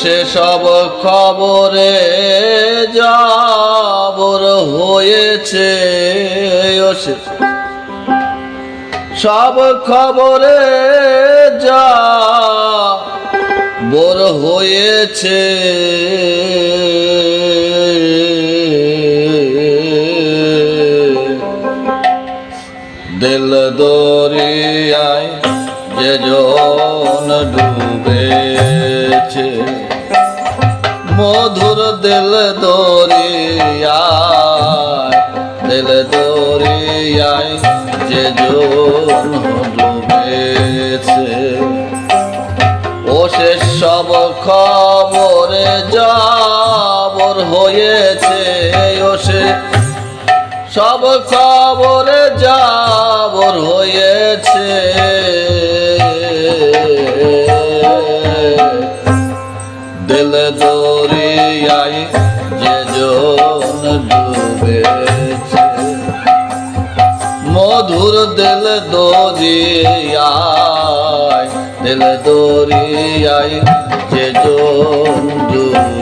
সে সব খবরে যাবর হয়েছে সব খবরে যা বোর হয়েছে। দিল দরিয়ায় যে জন ডুবেছে দিল দরিয়ায় দিল দরিয়ায় যে জন ডুবেছে। ও সে সব খবরে যাবর হয়েছে, ও সে সব খবরে যাবর হয়েছে। দিল দরিয়াই যে জন ডুবেছে মধুর দিল দরিয়ায় দিল দরিয়ায় যে জন ডুবেছে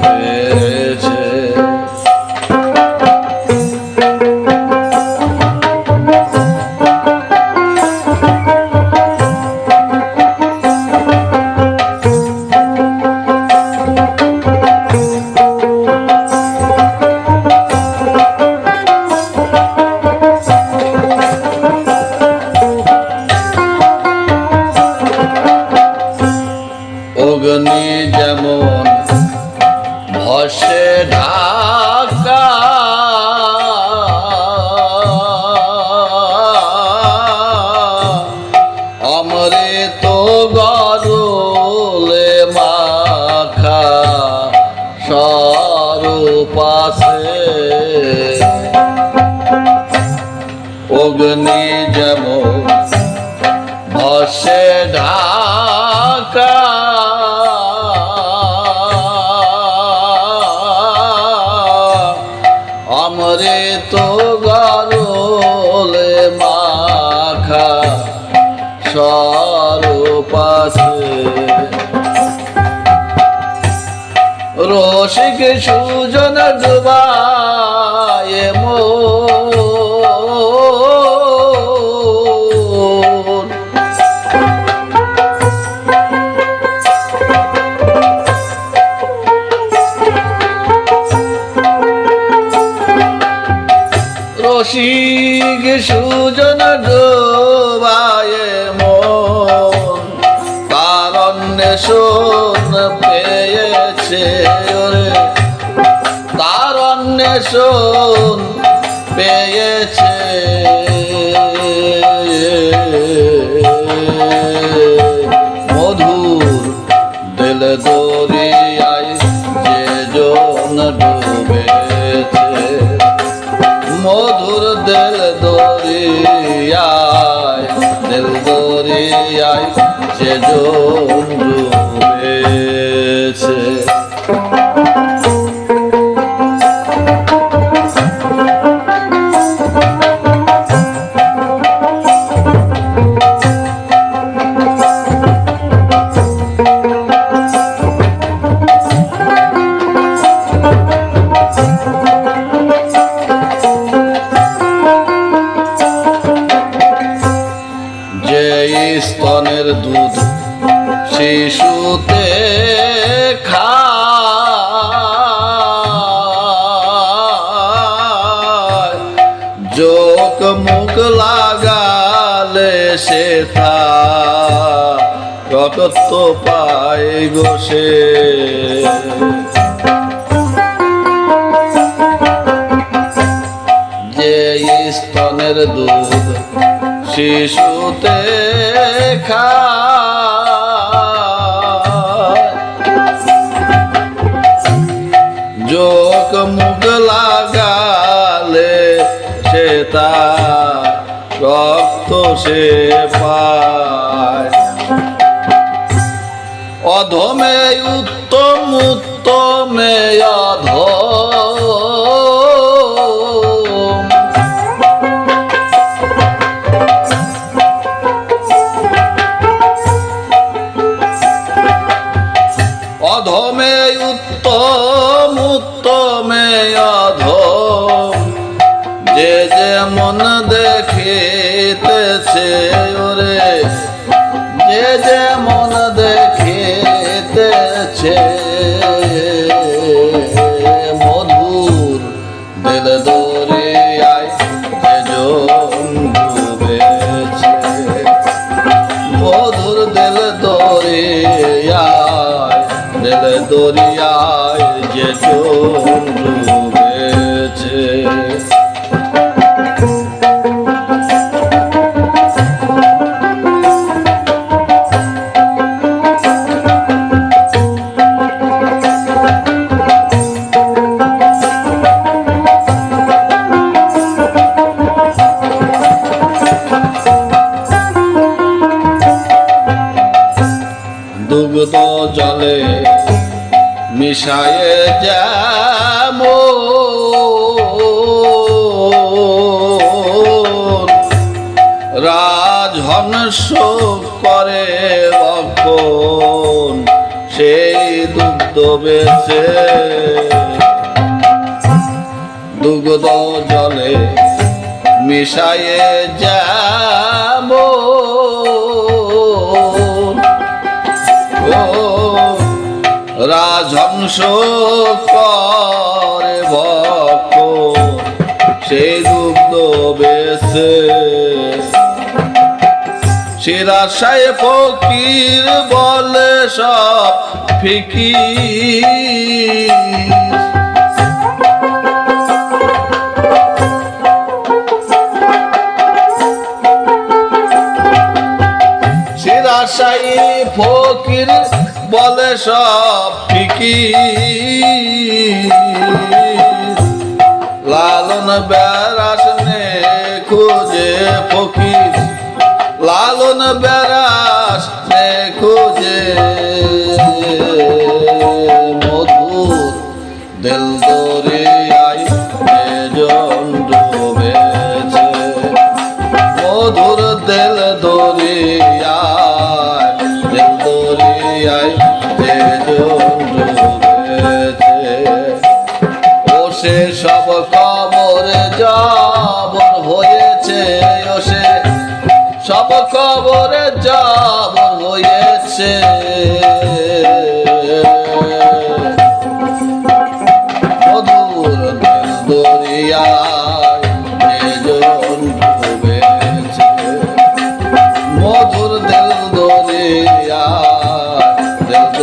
অগ্নি যেমন ভসে ঢাকা। অমৃত গরলে মাখা সরপাশে। রসিক সুজন ডুবায় মোর রসিক সুজন ডোবায় মন। তার অন্বেষণ পেয়েছে ওরে। তার অন্বেষণ পেয়েছে। যে থা রক্ত পাই গোসে যে স্তনের দুধ শিশুতে খায় রক্ত সে পায়। অধমে উত্তম উত্তমে অধম। দেখিতেছে ওরে। যে যেমন দেখিতেছে, মধুর দিল দরিয়ায় যেজন ডুবেছে। মধুর দিল দরিয়ায় দিল দরিয়ায় যে ডুবেছে মিশায়ে যাব। রাজহংস করে ভক্ত সেই দুগ্ধ বেছে। শিরাশায় ফকির বলে সব ফিকির। সব ঠিকই। লালন বেড়াস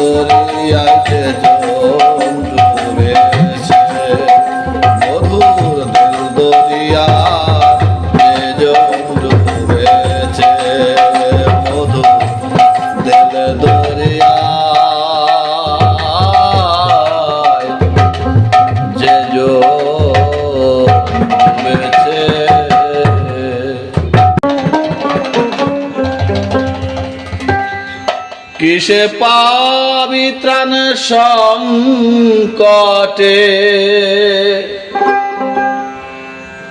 দিল কিসে পাবি ত্রাণ সংকটে?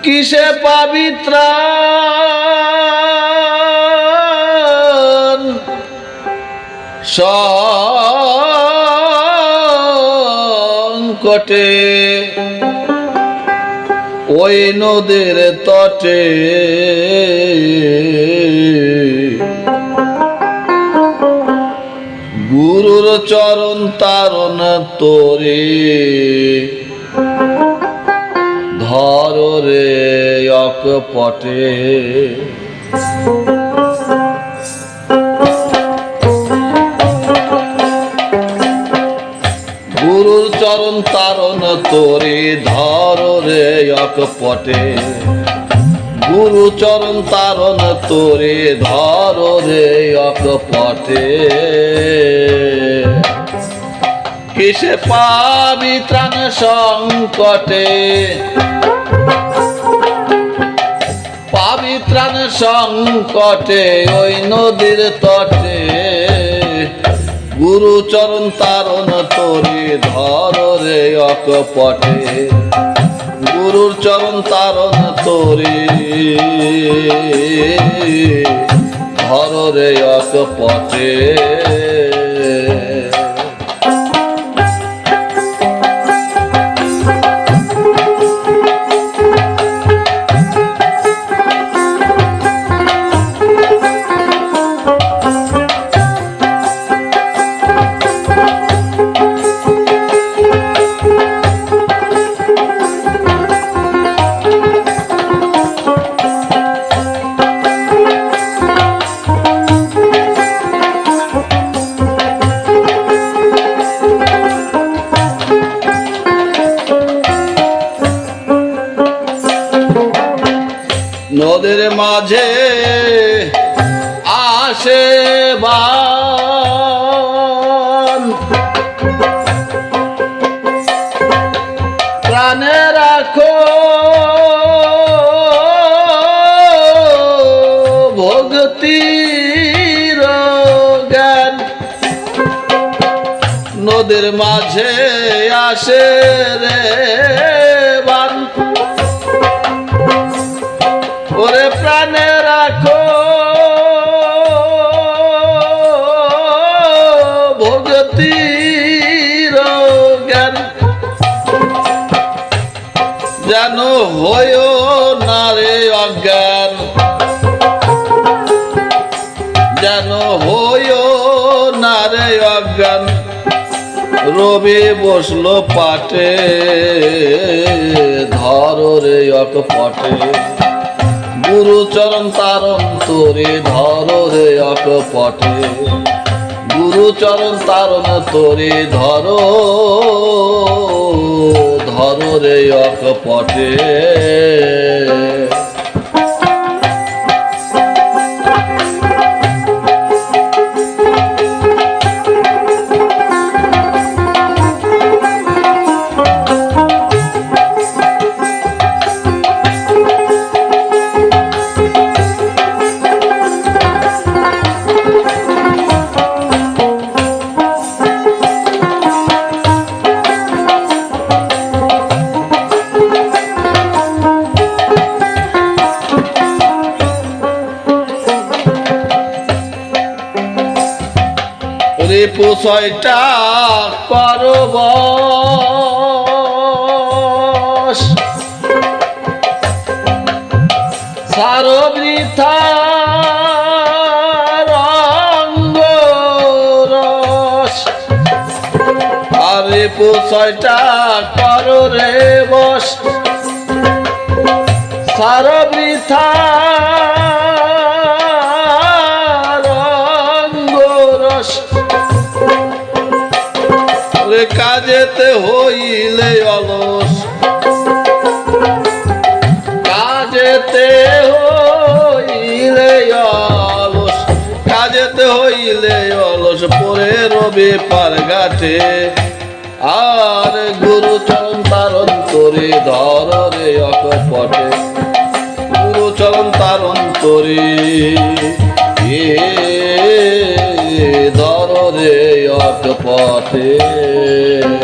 কিসে পাবি সংকটে? ওই নদীর তটে গুরুর চরণ তারণ তোরে। ধর রে অকপটে। গুরুর চরণ তারণ তোরে ধর রে অকপটে। গুরু চরণ তারণ তোরে ধর রে অকপটে। কিসে পাবি ত্রাণ সংকটে? পাবি ত্রাণ সংকটে ওই নদীর তটে। গুরু চরণ তারণ তোরে ধর রে অকপটে। গুরুর চরণ তারণ তোরে। ধর রে অকপটে নদীর মাঝে আসে বান। প্রাণে রাখো ভক্তির জ্ঞান নদীর মাঝে আসে রে যেন হইও না রে অজ্ঞান। যেন হইও না রে অজ্ঞান। রবি বসল পাটে, ধর রে অক পটে গুরু চরণ তারণ তোরে, ধর রে অক পটে গুরু চরণ তারণ তোরে, ধর ধর রে অক পটে রিপু ছয়টা করবস সার বৃথা রঙ্গ রস আর রিপু ছয়টা কর রে বস সার কাজেতে হইলে অলস। কাজেতে হইলে অলস। কাজেতে হইলে অলস পরে রবে পার গাঠে আর গুরু চরণ তারণ করে ধর রে অকপটে। গুরু চরণ তারণ করে। অকপটে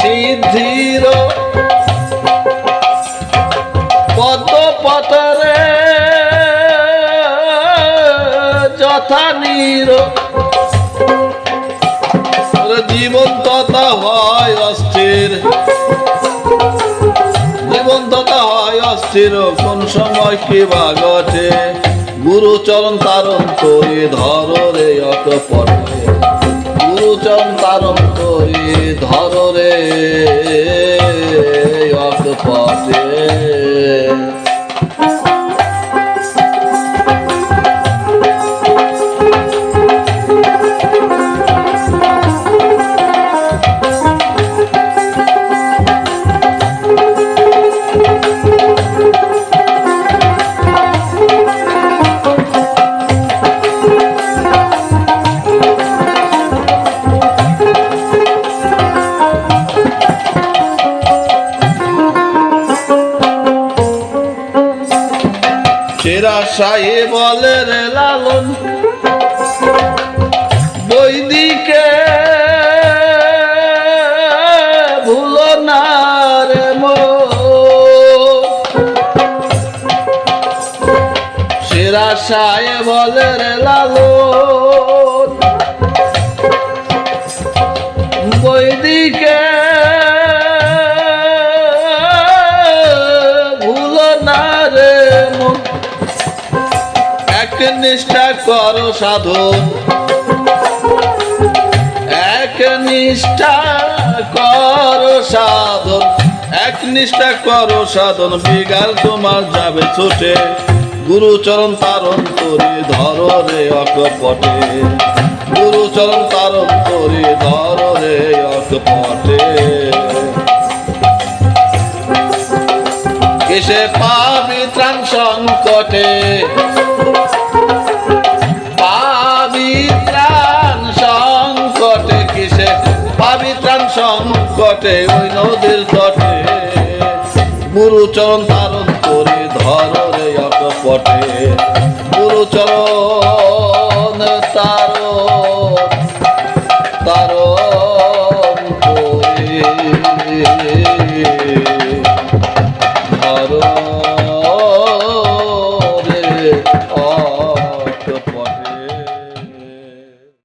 সিদ্ধির পদ্ম পতরে যথা নীর। ওরে জীবন তথা হয় অস্থির। জীবন তথা হয় অস্থির, কোন সময় কি বা ঘটে? তারণ ধর রে অত পটে তারণ ধর রে। সাহে বলে রে লালন। বৈদিক দিকে ভুলো না রে মো। সেরা সায় বলে রে লালো বৈদিকে ভুলো না রে এক নিষ্ঠা করো সাধন এক নিষ্ঠা করো সাধন, এক নিষ্ঠা করো সাধন, বিগাল তোমার যাবে ছুটে। গুরুচরণ তারণ তরি ধর রে অকপটে। গুরুচরণ তারণ তরি ধর রে অকপটে। কিসে পাবি ত্রাণ সংকটে। পাবি ত্রাণ সংকটে কিসে? পাবি ত্রাণ সংকটে ওই নদীর তটে। গুরুচরণ ধারণ করে ধর রে অকপটে। গুরুচরণ